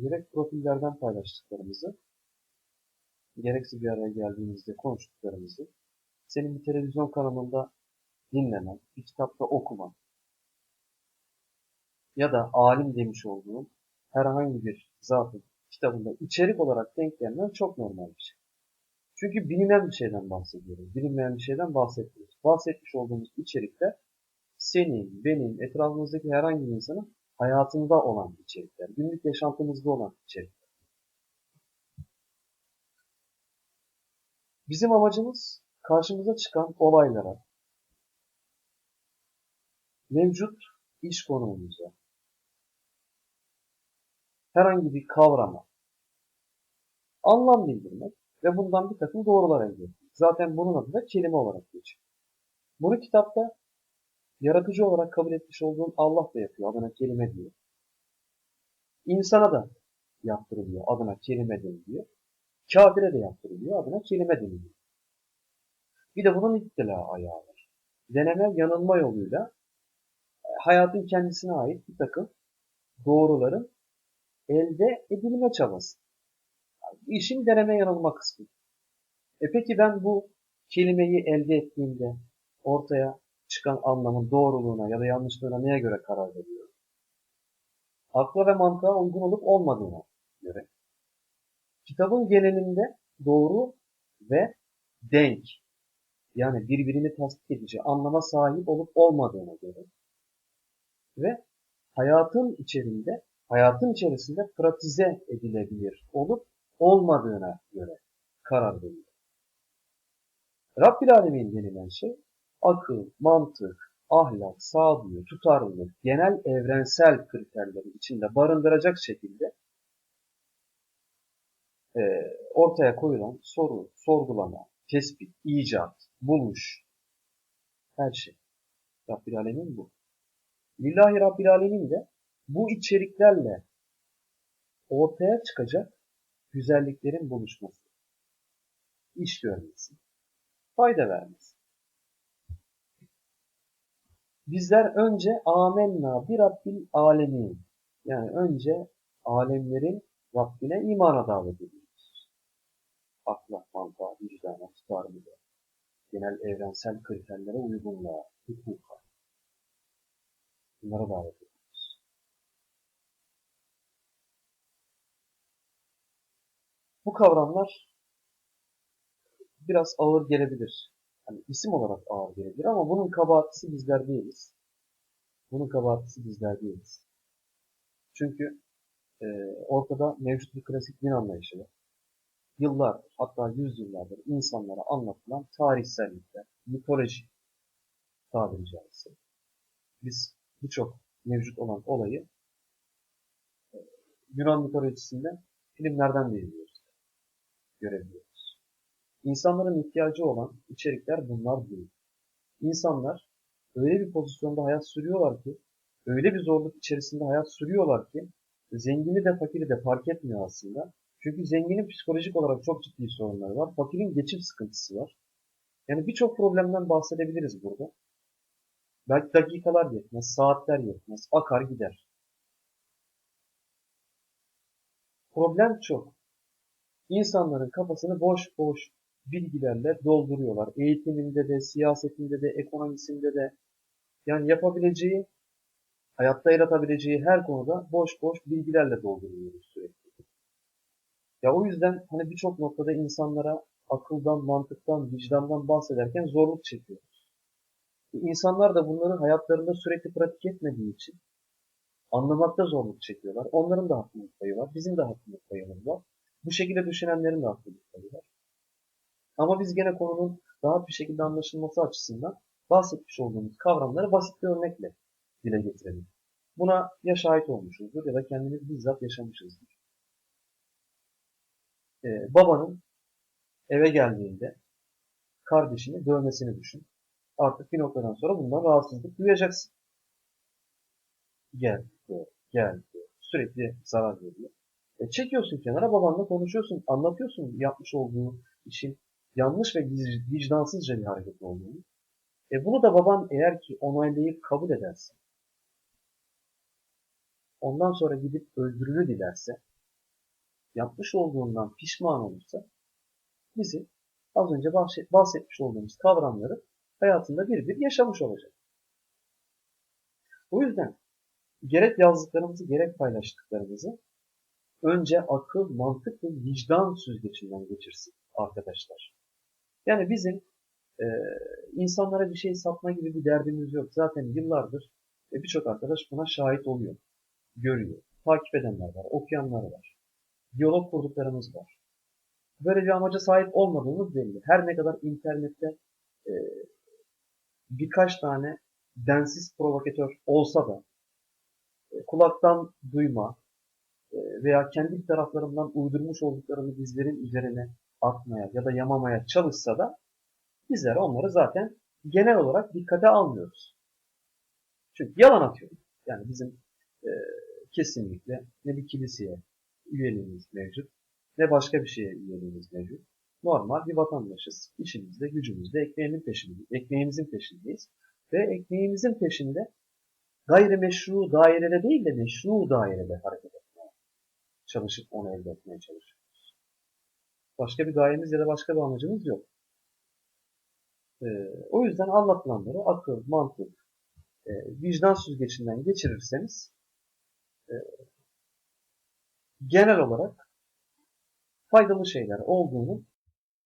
gerek profillerden paylaştıklarımızı, gerekse bir araya geldiğimizde konuştuklarımızı, senin bir televizyon kanalında dinlemen, bir kitapta okuman ya da alim demiş olduğun herhangi bir zatın kitabında içerik olarak denk gelmen çok normal bir şey. Çünkü bilinen bir şeyden bahsediyoruz. Bilinmeyen bir şeyden bahsetmiyoruz. Bahsetmiş olduğumuz içerikler senin, benim, etrafımızdaki herhangi bir insanın hayatında olan içerikler. Günlük yaşantımızda olan içerikler. Bizim amacımız karşımıza çıkan olaylara, mevcut iş konumumuza, herhangi bir kavrama anlam bildirmek ve bundan bir takım doğrular elde etmek. Zaten bunun adı da kelime olarak geçiyor. Bunu kitapta yaratıcı olarak kabul etmiş olduğun Allah da yapıyor. Adına kelime diyor. İnsana da yaptırılıyor. Adına kelime deniliyor. Kafire de yaptırılıyor. Adına kelime deniliyor. Bir de bunun ittila ayağı var. Deneme yanılma yoluyla e, hayatın kendisine ait bir takım doğruların elde edilme çabası. Yani işin deneme yanılma kısmı. E peki ben bu kelimeyi elde ettiğimde ortaya çıkan anlamın doğruluğuna ya da yanlışlığına neye göre karar veriyorum? Akla ve mantığa uygun olup olmadığına göre. Kitabın genelinde doğru ve denk yani birbirini tasdik edici anlama sahip olup olmadığına göre ve hayatın içerisinde hayatın içerisinde pratize edilebilir olup olmadığına göre karar veriyor. Rabbil Alemin denilen şey akıl, mantık, ahlak, sağduyu, tutarlılık, genel evrensel kriterleri içinde barındıracak şekilde e, ortaya koyulan soru, sorgulama, tespit, icat, bulmuş her şey. Rabbil Alemin bu. Lillahi Rabbil Alemin de bu içeriklerle ortaya çıkacak güzelliklerin buluşması, iş görmesi, fayda vermesi. Bizler önce amenna bir Rabbil alemin yani önce alemlerin Rabbine imana davet ediyoruz. Akla, mantığa, vicdana, tutarlılığa, genel evrensel kriterlere uygunluğa, hukuka. Bunlara davet ediyoruz. Bu kavramlar biraz ağır gelebilir. Hani isim olarak ağır gelebilir ama bunun kabahatisi bizler değiliz. Bunun kabahatisi bizler değiliz. Çünkü e, ortada mevcut bir klasik din anlayışı var. Yıllardır, hatta yüzyıllardır insanlara anlatılan tarihsellikler, mitoloji tabiri caizse. Biz birçok mevcut olan olayı e, Yunan mitolojisinde filmlerden de izliyoruz, görebiliyoruz. İnsanların ihtiyacı olan içerikler bunlar değil. İnsanlar öyle bir pozisyonda hayat sürüyorlar ki, öyle bir zorluk içerisinde hayat sürüyorlar ki, zengini de fakiri de fark etmiyor aslında. Çünkü zenginin psikolojik olarak çok ciddi sorunları var. Fakirin geçim sıkıntısı var. Yani birçok problemden bahsedebiliriz burada. Belki dakikalar yetmez, saatler yetmez, akar gider. Problem çok. İnsanların kafasını boş boş bilgilerle dolduruyorlar. Eğitiminde de, siyasetinde de, ekonomisinde de. Yani yapabileceği, hayatta yaratabileceği her konuda boş boş bilgilerle dolduruyoruz sürekli. Ya o yüzden hani birçok noktada insanlara akıldan, mantıktan, vicdandan bahsederken zorluk çekiyoruz. İnsanlar da bunları hayatlarında sürekli pratik etmediği için anlamakta zorluk çekiyorlar. Onların da haklılık payı var. Bizim de haklılık payımız var. Bu şekilde düşünenlerin de haklılık payı var. Ama biz gene konunun rahat bir şekilde anlaşılması açısından bahsetmiş olduğumuz kavramları basit bir örnekle dile getirelim. Buna ya şahit olmuşuzdur ya da kendimiz bizzat yaşamışızdır. Ee, babanın eve geldiğinde kardeşini dövmesini düşün. Artık bir noktadan sonra bundan rahatsızlık duyacaksın. Gel, diyor, gel, diyor. Sürekli zarar veriyor. E çekiyorsun kenara babanla konuşuyorsun, anlatıyorsun yapmış olduğu işin yanlış ve vicdansızca bir hareket olduğunu. E bunu da baban eğer ki onaylayıp kabul ederse, ondan sonra gidip özrünü dilerse, yapmış olduğundan pişman olursa bizi az önce bahset- bahsetmiş olduğumuz kavramları hayatında bir bir yaşamış olacak. O yüzden gerek yazdıklarımızı gerek paylaştıklarımızı önce akıl, mantık ve vicdan süzgecinden geçirsin arkadaşlar. Yani bizim e, insanlara bir şey satma gibi bir derdimiz yok. Zaten yıllardır e, birçok arkadaş buna şahit oluyor, görüyor. Takip edenler var, okuyanlar var. Diyalog kurduklarımız var. Böyle bir amaca sahip olmadığımız belli. Her ne kadar internette e, birkaç tane densiz provokatör olsa da e, kulaktan duyma e, veya kendi taraflarından uydurmuş olduklarını bizlerin üzerine atmaya ya da yamamaya çalışsa da bizler onları zaten genel olarak dikkate almıyoruz. Çünkü yalan atıyor. Yani bizim e, kesinlikle ne bir kiliseye üyeliğimiz mevcut ne başka bir şeye üyeliğimiz mevcut. Normal bir vatandaşız. İşimizde, gücümüzde, ekmeğimizin peşindeyiz. Ekmeğimizin peşindeyiz. Ve ekmeğimizin peşinde gayrimeşru dairede değil de meşru dairede hareket etmeye çalışıp onu elde etmeye çalışıyoruz. Başka bir gayemiz ya da başka bir amacımız yok. Ee, o yüzden anlatılanları akıl, mantık, e, vicdan süzgecinden geçirirseniz e, genel olarak faydalı şeyler olduğunu